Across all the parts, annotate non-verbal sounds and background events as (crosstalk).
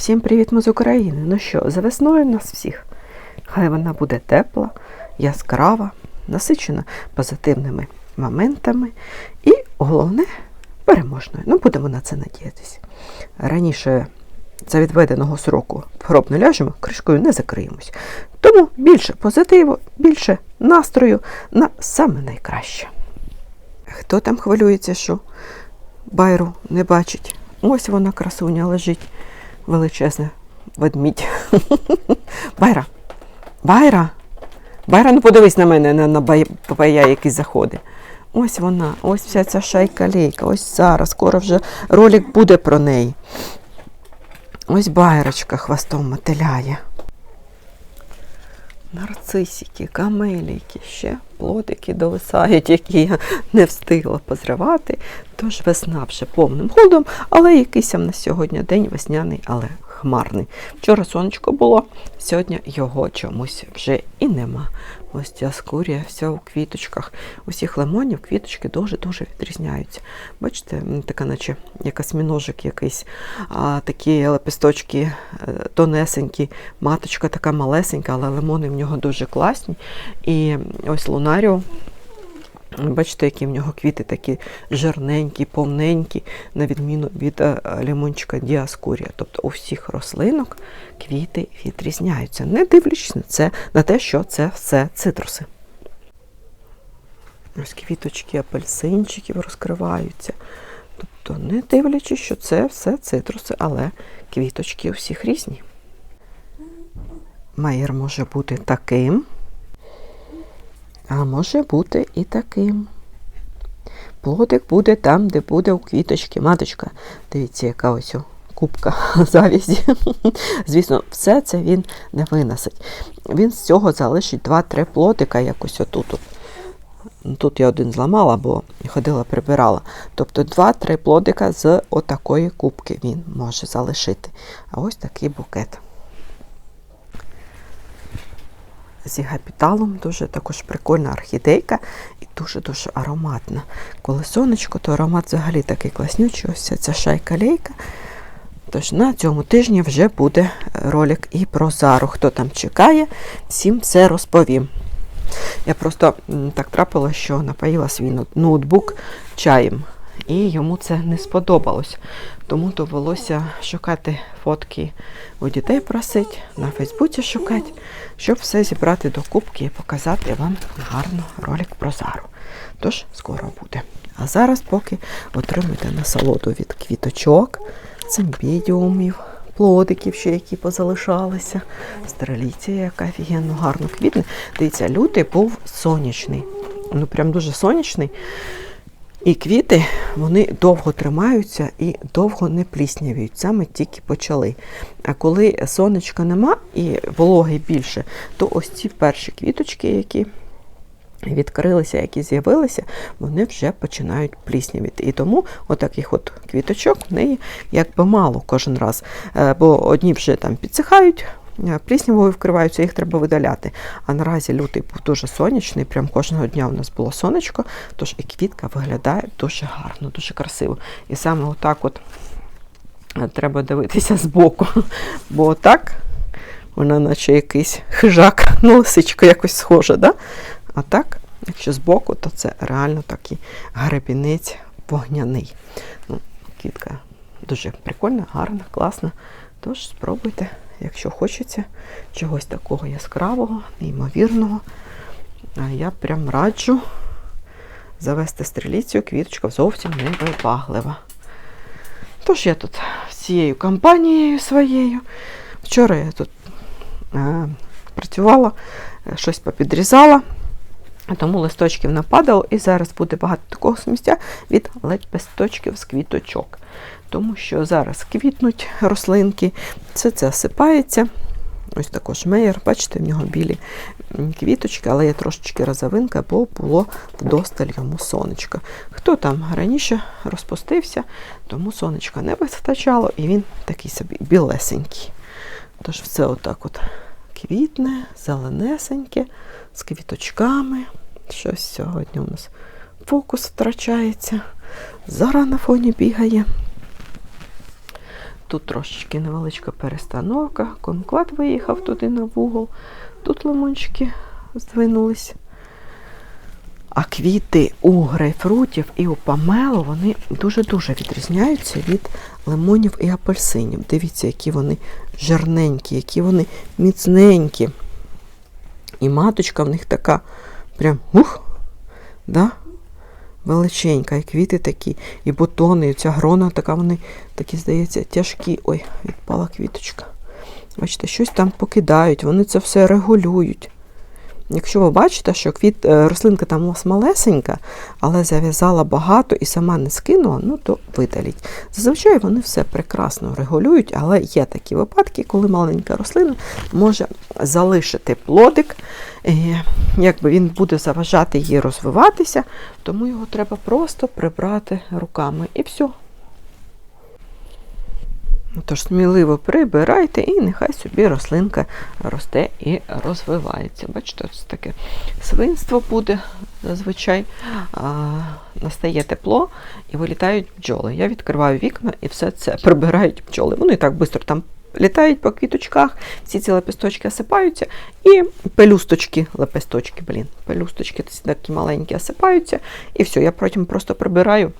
Всім привіт ми з України. Ну що, за весною нас всіх. Хай вона буде тепла, яскрава, насичена позитивними моментами і головне переможною. Ну, будемо на це надіятися. Раніше за відведеного сроку гроб не ляжемо, кришкою не закриємось. Тому більше позитиву, більше настрою на саме найкраще. Хто там хвилюється, що байру не бачить? Ось вона красуня лежить величезне ведмідь. Байра. Байра. Байра, ну подивись на мене, на, на бая, який заходить. Ось вона, ось вся ця шайка лейка, ось зараз, скоро вже ролик буде про неї. Ось байрочка хвостом мотиляє. Нарцисики, камеліки, ще плодики довисають, які я не встигла позривати. Тож весна вже повним ходом, але якийсь на сьогодні день весняний, але хмарний. Вчора сонечко було, сьогодні його чомусь вже і нема. Ось ця скурія, вся у квіточках. Усіх лимонів квіточки дуже-дуже відрізняються. Бачите, така, наче якась міножик якийсь, а такі лепесточки е, тонесенькі, маточка така малесенька, але лимони в нього дуже класні. І ось лунаріо. Бачите, які в нього квіти такі жирненькі, повненькі, на відміну від е, лимончика діаскурія. Тобто у всіх рослинок квіти відрізняються, не дивлячись на це, на те, що це все цитруси. Ось квіточки апельсинчиків розкриваються. Тобто, не дивлячись, що це все цитруси, але квіточки у всіх різні. Майер може бути таким, а може бути і таким. Плодик буде там, де буде у квіточки. Маточка, дивіться, яка ось кубка (laughs) завязі. Звісно, все це він не виносить. Він з цього залишить 2-3 плодика якось отут. от. Тут я один зламала, бо ходила прибирала. Тобто 2-3 плодика з отакої кубки він може залишити. А ось такий букет. Зі гапіталом дуже також прикольна орхідейка і дуже-дуже ароматна. Коли сонечко, то аромат взагалі такий класнючий. Ось ця шайка лейка. Тож на цьому тижні вже буде ролик і про зару. Хто там чекає, всім все розповім. Я просто так трапила, що напоїла свій ноутбук чаєм, і йому це не сподобалось. Тому довелося шукати фотки у дітей просить, на Фейсбуці шукати, щоб все зібрати до кубки і показати вам гарно ролик про зару. Тож скоро буде. А зараз поки отримуйте насолоду від квіточок, цимбідіумів, плодиків, ще які позалишалися. Стреліція, яка офігенно гарно квітне. Дивіться, лютий був сонячний. Ну прям дуже сонячний. І квіти вони довго тримаються і довго не пліснявіють, саме тільки почали. А коли сонечка нема і вологи більше, то ось ці перші квіточки, які відкрилися, які з'явилися, вони вже починають пліснявіти. І тому отаких от квіточок в неї якби мало кожен раз. Е, Бо одні вже там підсихають. Е, Пліснявою вкриваються, їх треба видаляти. А наразі лютий був дуже сонячний, прям кожного дня у нас було сонечко, тож і квітка виглядає дуже гарно, дуже красиво. І саме отак от е, треба дивитися збоку. (laughs) Бо отак вона наче якийсь хижак, (laughs) ну лисичка якось схожа, да? А так, якщо збоку, то це реально такий гребінець вогняний. Ну, квітка дуже прикольна, гарна, класна. Тож спробуйте, якщо хочеться чогось такого яскравого, неймовірного. Я прям раджу завести стріліцю, квіточка зовсім не вибаглива. Тож я тут всією компанією своєю. Вчора я тут е, працювала, е, щось попідрізала, тому листочків нападало, і зараз буде багато такого сміття від лепесточків з квіточок. Тому що зараз квітнуть рослинки, все це осипається. Ось також меєр, бачите, в нього білі квіточки, але є трошечки розовинка, бо було вдосталь йому сонечка. Хто там раніше розпустився, тому сонечка не вистачало, і він такий собі білесенький. Тож все отак от квітне, зеленесеньке, з квіточками. Щось сьогодні у нас фокус втрачається. Зара на фоні бігає. Тут трошечки невеличка перестановка. Конклад виїхав туди на вугол. Тут лимончики здвинулись. А квіти у грейпфрутів і у памело вони дуже-дуже відрізняються від лимонів і апельсинів. Дивіться, які вони жирненькі, які вони міцненькі. І маточка в них така прям ух, да? величенька, і квіти такі, і бутони, і ця грона така, вони такі, здається, тяжкі. Ой, відпала квіточка. Бачите, щось там покидають, вони це все регулюють. Якщо ви бачите, що квіт, е, рослинка там у вас малесенька, але зав'язала багато і сама не скинула, ну то видаліть. Зазвичай вони все прекрасно регулюють, але є такі випадки, коли маленька рослина може залишити плодик, якби він буде заважати їй розвиватися, тому його треба просто прибрати руками і все. Тож сміливо прибирайте і нехай собі рослинка росте і розвивається. Бачите, це таке свинство буде зазвичай. А, настає тепло і вилітають бджоли. Я відкриваю вікна і все це прибирають бджоли. Вони так швидко там літають по квіточках, всі ці лепесточки осипаються, і пелюсточки, лепесточки, блін, пелюсточки такі маленькі осипаються, і все, я потім просто прибираю.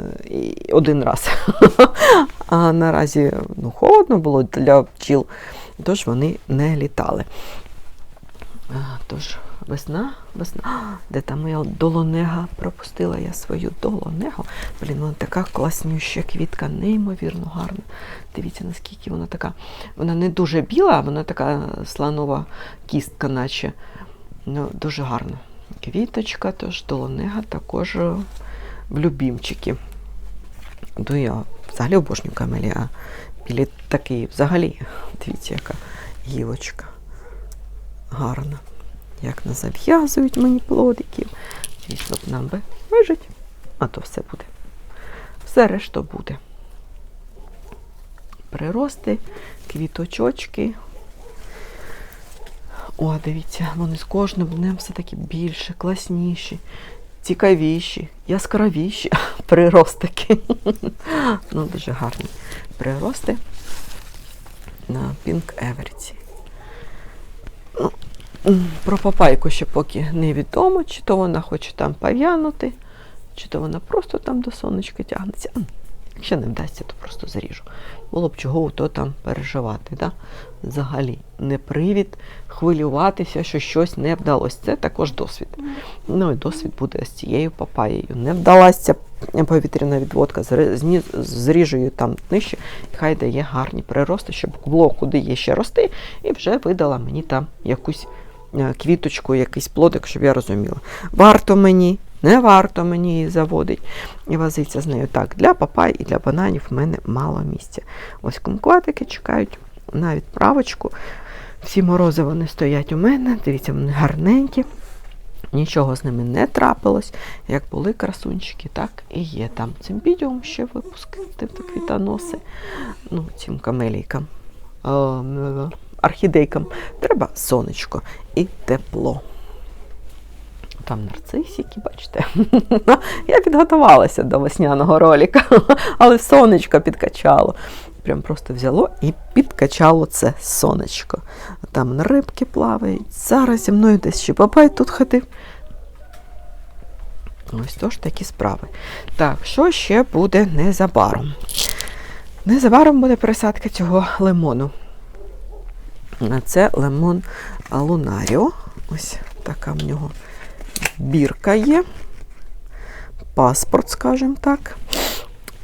е, і Один раз. (laughs) А наразі ну, холодно було для бджіл, тож вони не літали. А, Тож весна, весна. А, Де там моя долонега? Пропустила я свою долонегу. Блін, вона така класнюща квітка, неймовірно гарна. Дивіться, наскільки вона така. Вона не дуже біла, вона така слонова кістка, наче. Ну, дуже гарна. Квіточка, тож долонега також е, в любімчики. Ну, я взагалі обожнюю камелія. Білі такий взагалі, дивіться, яка гілочка гарна. Як не зав'язують мені плодиків. Звісно, нам би вижить, а то все буде. Все решта буде. Прирости, квіточочки. О, дивіться, вони з кожним днем все таки більше, класніші, цікавіші, яскравіші (laughs) приростики. (laughs) Ну, дуже гарні прирости на Пінк Еверці. Ну, про папайку ще поки невідомо, чи то вона хоче там пав'янути, чи то вона просто там до сонечка тягнеться. Якщо не вдасться, то просто заріжу. Було б чого то там переживати. Да? Взагалі, не привід хвилюватися, що щось не вдалося. Це також досвід. Ну і досвід буде з цією папаєю. Не вдалася повітряна відводка, зріжу її там нижче, хай дає гарні прирости, щоб було куди є ще рости, і вже видала мені там якусь е, квіточку, якийсь плодик, щоб я розуміла. Варто мені, не варто мені її заводить і возиться з нею. Так, для папай і для бананів в мене мало місця. Ось кумкватики чекають на відправочку. Всі морози вони стоять у мене. Дивіться, вони гарненькі. Нічого з ними не трапилось. Як були красунчики, так і є. Там цим відео ще випуск, тобто квітоноси. Ну, цим камелійкам, е, е, треба сонечко і тепло. Там нарцисики, бачите. (laughs) Я підготувалася до весняного ролика, (laughs) але сонечко підкачало. Прям просто взяло і підкачало це сонечко. Там рибки плавають. Зараз зі мною десь ще бабай тут ходив. Ось то ж такі справи. Так, що ще буде незабаром? Незабаром буде пересадка цього лимону. Це лимон Лунаріо. Ось така в нього бірка є. Паспорт, скажімо так.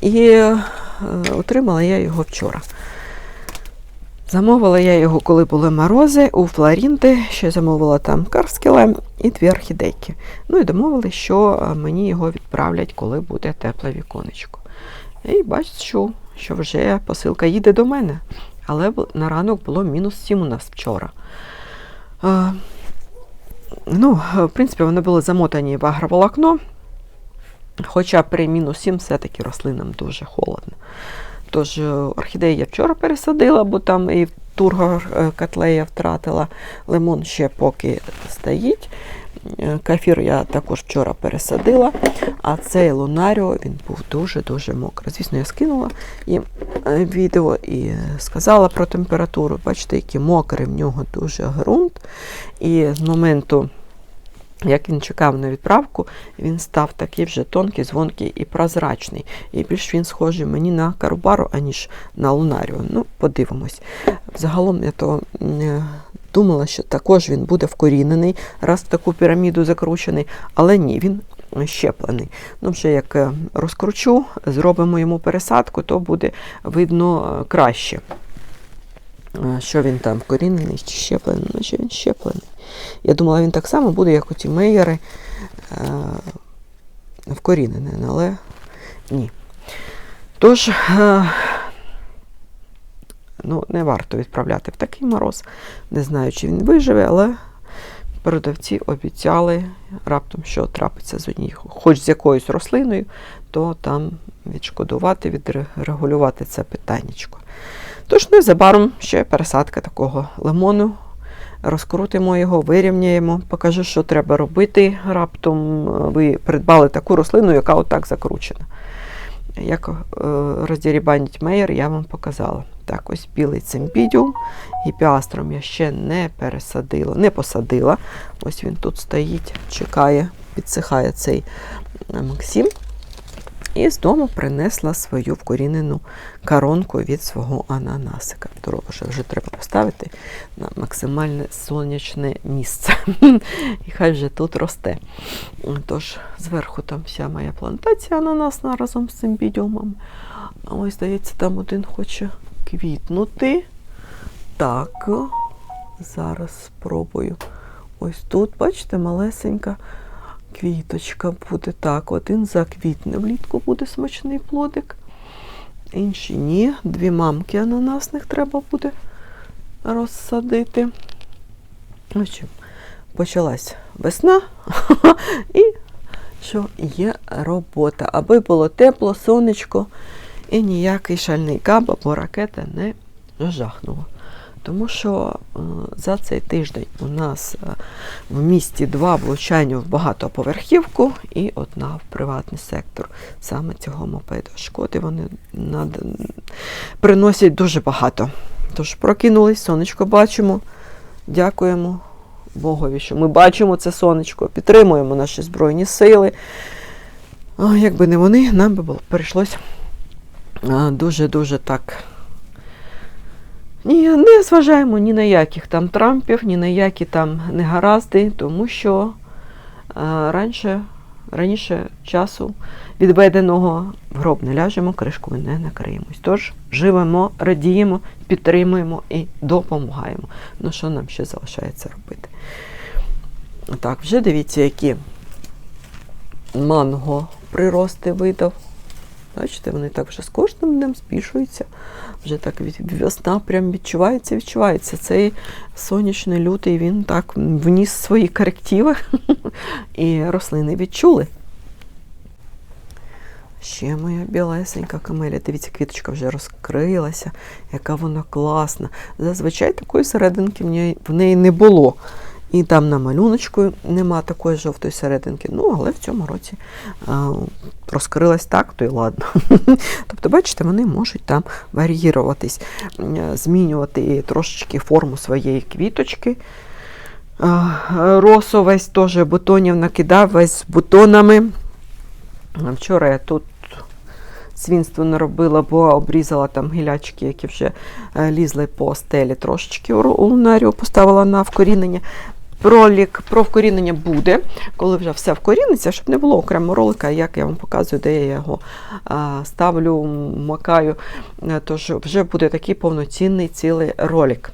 І е, отримала я його вчора. Замовила я його, коли були морози, у Флорінти, ще замовила там карскіле і дві орхідейки. Ну і домовились, що е, мені його відправлять, коли буде тепле віконечко. І бачу, що вже посилка їде до мене. Але на ранок було мінус 7 у нас вчора. Ну, в принципі, вони були замотані в агроволокно. Хоча при мінус 7 все-таки рослинам дуже холодно. Тож е, орхідеї я вчора пересадила, бо там і тургор е, котлея втратила. Лимон ще поки стоїть. Е, Кафір я також вчора пересадила. А цей лунаріо він був дуже-дуже мокрий. Звісно, я скинула їм е, відео і сказала про температуру. Бачите, який мокрий в нього дуже ґрунт. І з моменту, як він чекав на відправку, він став такий вже тонкий, звонкий і прозрачний. І більш він схожий мені на карубару, аніж на лунаріо. Ну, подивимось. Загалом я то е, думала, що також він буде вкорінений, раз в таку піраміду закручений, але ні, він щеплений. Ну, вже як е, розкручу, зробимо йому пересадку, то буде видно е, краще. Що він там вкорінений чи щеплений, ну що він щеплений. Я думала, він так само буде, як оті мейєри е, вкорінений, але ні. Тож, ну, не варто відправляти в такий мороз. Не знаю, чи він виживе, але продавці обіцяли раптом, що трапиться з однією, хоч з якоюсь рослиною, то там відшкодувати, відрегулювати це питаннячко. Тож незабаром ще пересадка такого лимону. Розкрутимо його, вирівняємо, покажу, що треба робити. Раптом е, ви придбали таку рослину, яка отак закручена. Як е, роздірібанить мейер, я вам показала. Так, ось білий цимбідіум. Гіпіастром я ще не пересадила, не посадила. Ось він тут стоїть, чекає, підсихає цей Максим. І з дому принесла свою вкорінену коронку від свого ананасика. Дорога вже треба поставити на максимальне сонячне місце. (laughs) І хай вже тут росте. Тож, зверху там вся моя плантація ананасна разом з цим бідіумом. А ось, здається, там один хоче квітнути. Так, зараз спробую. Ось тут, бачите, малесенька квіточка буде. Так, один заквітне. Влітку буде смачний плодик. Інші ні. Дві мамки ананасних треба буде розсадити. В почалась весна (laughs) і що є робота. Аби було тепло, сонечко і ніякий шальний каб або ракета не жахнула. Тому що е, за цей тиждень у нас е, в місті два влучання в багатоповерхівку і одна в приватний сектор саме цього мопеду. Шкоди вони над... приносять дуже багато. Тож прокинулись, сонечко бачимо. Дякуємо Богові, що ми бачимо це сонечко, підтримуємо наші Збройні сили. Якби не вони, нам би було прийшлось дуже-дуже так. Ні, не зважаємо ні на яких там Трампів, ні на які там негаразди, тому що раніше, раніше часу відведеного в гроб не ляжемо, кришкою не накриємось. Тож живемо, радіємо, підтримуємо і допомагаємо. Ну, що нам ще залишається робити? Так, вже дивіться, які манго прирости видав. Бачите, вони так вже з кожним днем збільшуються. Вже так весна прям відчувається, відчувається. Цей сонячний лютий він так вніс свої корективи, (laughs) і рослини відчули. Ще моя білесенька камелія. Дивіться, квіточка вже розкрилася, яка вона класна. Зазвичай такої серединки в неї не було. І там на малюночку нема такої жовтої серединки. Ну, але в цьому році а, розкрилась так, то й ладно. (laughs) тобто, бачите, вони можуть там варіюватись, змінювати трошечки форму своєї квіточки. А, росу весь теж бутонів накидав, весь з бутонами. Вчора я тут свінство не робила, бо обрізала там гілячки, які вже лізли по стелі трошечки у лунарію, поставила на вкорінення. Пролік про вкорінення буде, коли вже все вкоріниться, щоб не було окремого ролика, як я вам показую, де я його ставлю, макаю. Тож вже буде такий повноцінний цілий ролик.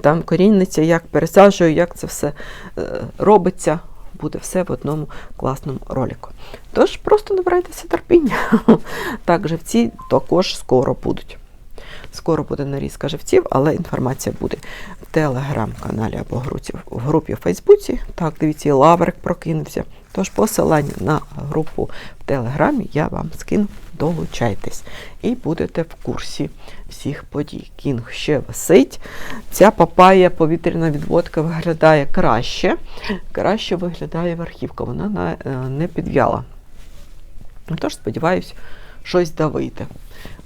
Там корінниця, як пересаджую, як це все е, робиться. Буде все в одному класному ролику. Тож просто набирайтеся терпіння. (laughs) Так, живці також скоро будуть. Скоро буде нарізка живців, але інформація буде в телеграм-каналі або в групі в Фейсбуці. Так, дивіться, лаврик прокинувся. Тож посилання на групу в Телеграмі я вам скину, долучайтесь. І будете в курсі всіх подій. Кінг ще висить. Ця папая повітряна відводка виглядає краще. Краще виглядає верхівка, вона не підв'яла. Тож, сподіваюсь, щось да вийде.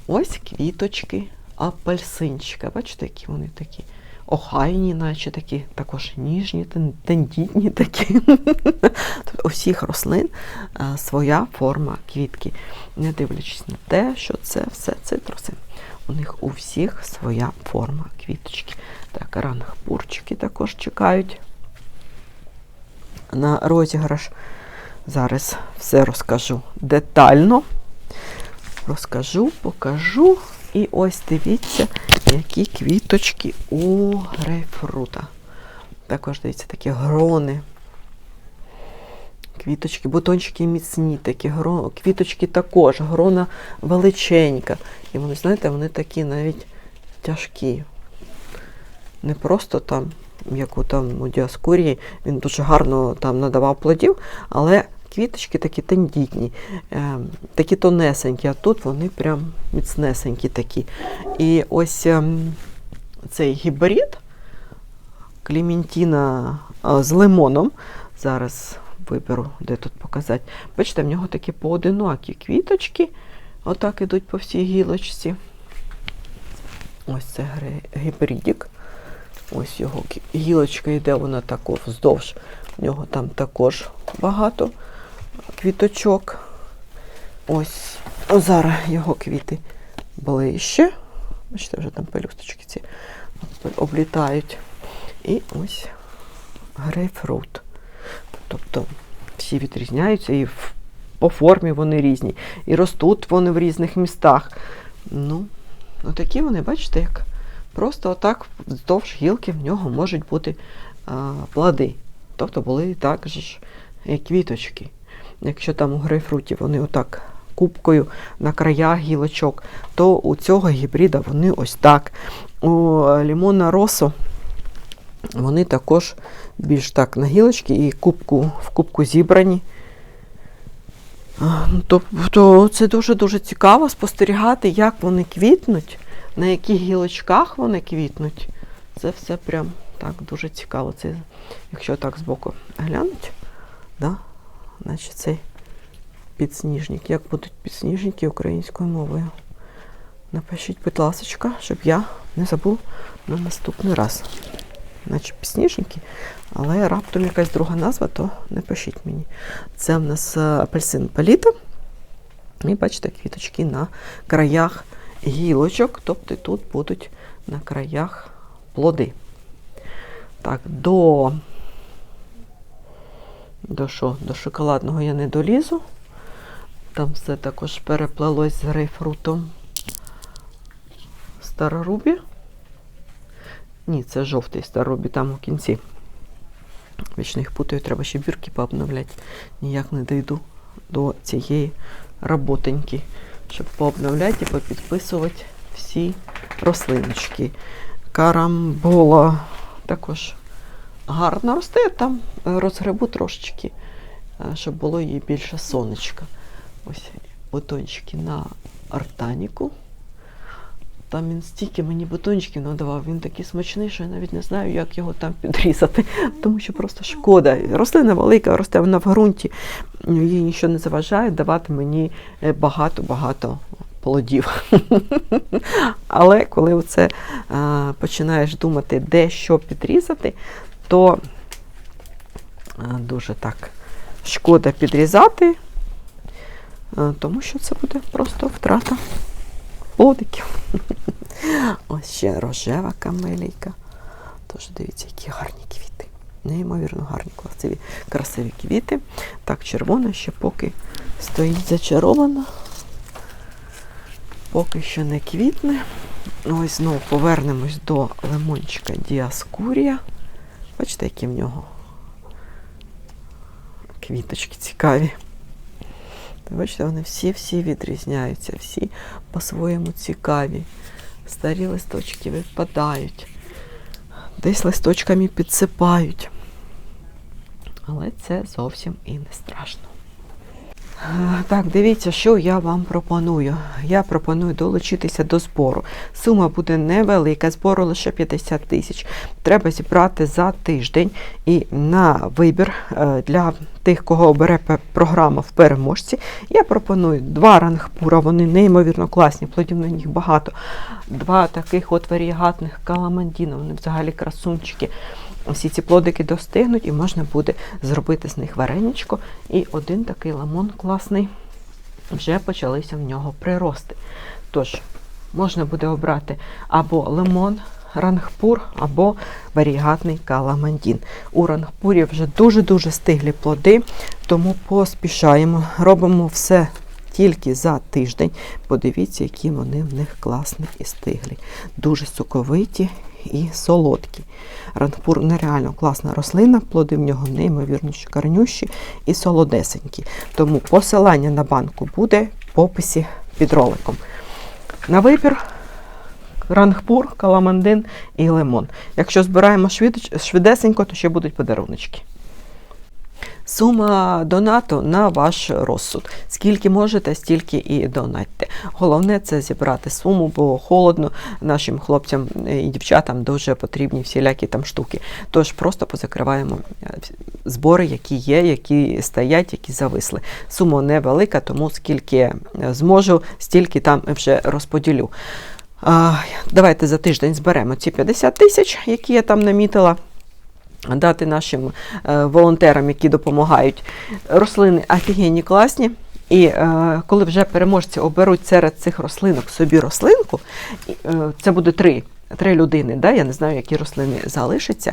Ось квіточки апельсинчика. Бачите, які вони такі охайні, наче такі, також ніжні, тен- тендітні такі. (laughs) У всіх рослин своя форма квітки. Не дивлячись на те, що це все цитруси. У них у всіх своя форма квіточки. Так, ранг-пурчики також чекають на розіграш. Зараз все розкажу детально. Розкажу, покажу. І ось дивіться, які квіточки у грейпфрута. Також дивіться, такі грони. Квіточки, бутончики міцні, такі гро... квіточки також, грона величенька. І вони, знаєте, вони такі навіть тяжкі. Не просто там, як у там у діаскурії, він дуже гарно там надавав плодів, але квіточки такі тендітні, е, такі тонесенькі, а тут вони прям міцнесенькі такі. І ось ем, цей гібрид Клементіна а, з лимоном. Зараз виберу, де тут показати. Бачите, в нього такі поодинокі квіточки, отак ідуть по всій гілочці. Ось це гібридік. Ось його гілочка йде, вона тако вздовж. В нього там також багато квіточок. Ось зараз його квіти ближче. Бачите, вже там пелюсточки ці облітають. І ось грейпфрут. Тобто всі відрізняються і по формі вони різні. І ростуть вони в різних містах. Ну, такі вони, бачите, як просто отак вздовж гілки в нього можуть бути а, плоди. Тобто були також квіточки. Якщо там у грейпфруті вони отак кубкою на краях гілочок, то у цього гібрида вони ось так. У лімона росо вони також більш так на гілочки і кубку, в кубку зібрані. Ну, Тобто це дуже-дуже цікаво спостерігати, як вони квітнуть, на яких гілочках вони квітнуть. Це все прям так дуже цікаво. Це, якщо так збоку глянуть, да, значить цей підсніжник. Як будуть підсніжники українською мовою? Напишіть, будь ласка, щоб я не забув на наступний раз. Наче підсніжники, але раптом якась друга назва, то не пишіть мені. Це в нас е, апельсин паліта. І бачите, квіточки на краях гілочок, тобто тут будуть на краях плоди. Так, до, до, що? до шоколадного я не долізу. Там все також переплелось з грейпфрутом. Старорубі. Ні, це жовтий старорубі, там у кінці. Вічно їх путаю, треба ще бірки пообновляти. Ніяк не дійду до цієї роботеньки, щоб пообновляти і попідписувати всі рослиночки. Карамбола також гарно росте, там е, розгребу трошечки, е, щоб було їй більше сонечка. Ось бутончики на артаніку. Там він стільки мені бутончиків надавав, він такий смачний, що я навіть не знаю, як його там підрізати, тому що просто шкода. Рослина велика, росте вона в ґрунті, їй нічого не заважає давати мені е, багато-багато плодів. (laughs) Але коли це починаєш думати, де що підрізати, то дуже так шкода підрізати, тому що це буде просто втрата плодиків. (laughs) Ось ще рожева камелійка. Тож дивіться, які гарні квіти. Неймовірно гарні, красиві, красиві квіти. Так, червона ще поки стоїть зачарована. Поки що не квітне. Ось знову повернемось до лимончика Діаскурія. Бачите, які в нього квіточки цікаві. Бачите, вони всі-всі відрізняються, всі по-своєму цікаві. Старі листочки випадають, десь листочками підсипають. Але це зовсім і не страшно. Е, Так, дивіться, що я вам пропоную. Я пропоную долучитися до збору. Сума буде невелика, збору лише 50 тисяч. Треба зібрати за тиждень. І на вибір е, для тих, кого обере програма в переможці, я пропоную два рангпура, вони неймовірно класні, плодів на них багато. Два таких от варігатних каламандіна, вони взагалі красунчики. Всі ці плодики достигнуть і можна буде зробити з них вареничко. І один такий ламон класний вже почалися в нього прирости. Тож, можна буде обрати або лимон, рангпур, або варігатний каламандін. У рангпурі вже дуже-дуже стиглі плоди, тому поспішаємо, робимо все тільки за тиждень. Подивіться, які вони в них класні і стиглі. Дуже соковиті і солодкі. Ранпур нереально класна рослина, плоди в нього неймовірно шикарнющі і солодесенькі. Тому посилання на банку буде в описі під роликом. На вибір рангпур, каламандин і лимон. Якщо збираємо швидесенько, то ще будуть подаруночки. Сума донату на ваш розсуд. Скільки можете, стільки і донатьте. Головне це зібрати суму, бо холодно нашим хлопцям і дівчатам дуже потрібні всілякі там штуки. Тож просто позакриваємо е, збори, які є, які стоять, які зависли. Сума невелика, тому скільки е, зможу, стільки там вже розподілю. Давайте за тиждень зберемо ці 50 тисяч, які я там намітила дати нашим е, волонтерам, які допомагають. Рослини офігенні класні. І е, коли вже переможці оберуть серед цих рослинок собі рослинку, е, це буде три, три людини. Да? Я не знаю, які рослини залишаться.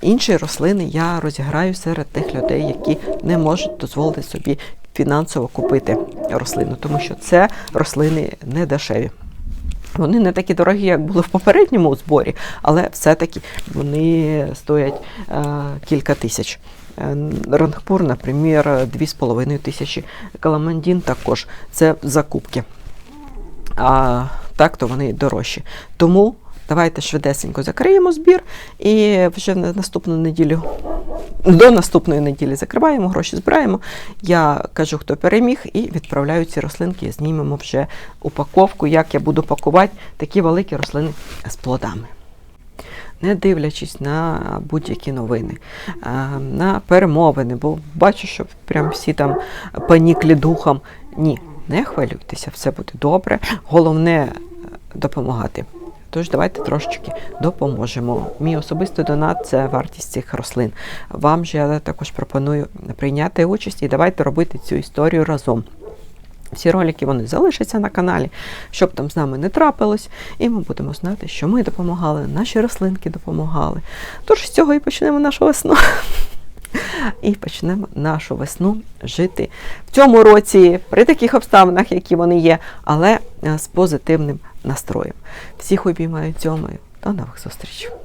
Інші рослини я розіграю серед тих людей, які не можуть дозволити собі фінансово купити рослину, тому що це рослини не дешеві. Вони не такі дорогі, як були в попередньому зборі, але все-таки вони стоять е, кілька тисяч. Е, Рангпур, наприклад, 2,5 тисячі. Каламандін також це закупки. А так то вони дорожчі. Тому давайте швидесенько закриємо збір і вже на наступну неділю. До наступної неділі закриваємо, гроші збираємо. Я кажу, хто переміг, і відправляю ці рослинки. Знімемо вже упаковку, як я буду пакувати такі великі рослини з плодами. Не дивлячись на будь-які новини, на перемовини, бо бачу, що прям всі там паніклі духом. Ні, не хвилюйтеся, все буде добре. Головне е, допомагати. Тож давайте трошечки допоможемо. Мій особистий донат це вартість цих рослин. Вам же я також пропоную прийняти участь і давайте робити цю історію разом. Всі ролики вони залишаться на каналі, щоб там з нами не трапилось, і ми будемо знати, що ми допомагали, наші рослинки допомагали. Тож з цього і почнемо нашу весну. І почнемо нашу весну жити в цьому році при таких обставинах, які вони є, але е, з позитивним настроєм. Всіх обіймаю цьомою. До нових зустрічей!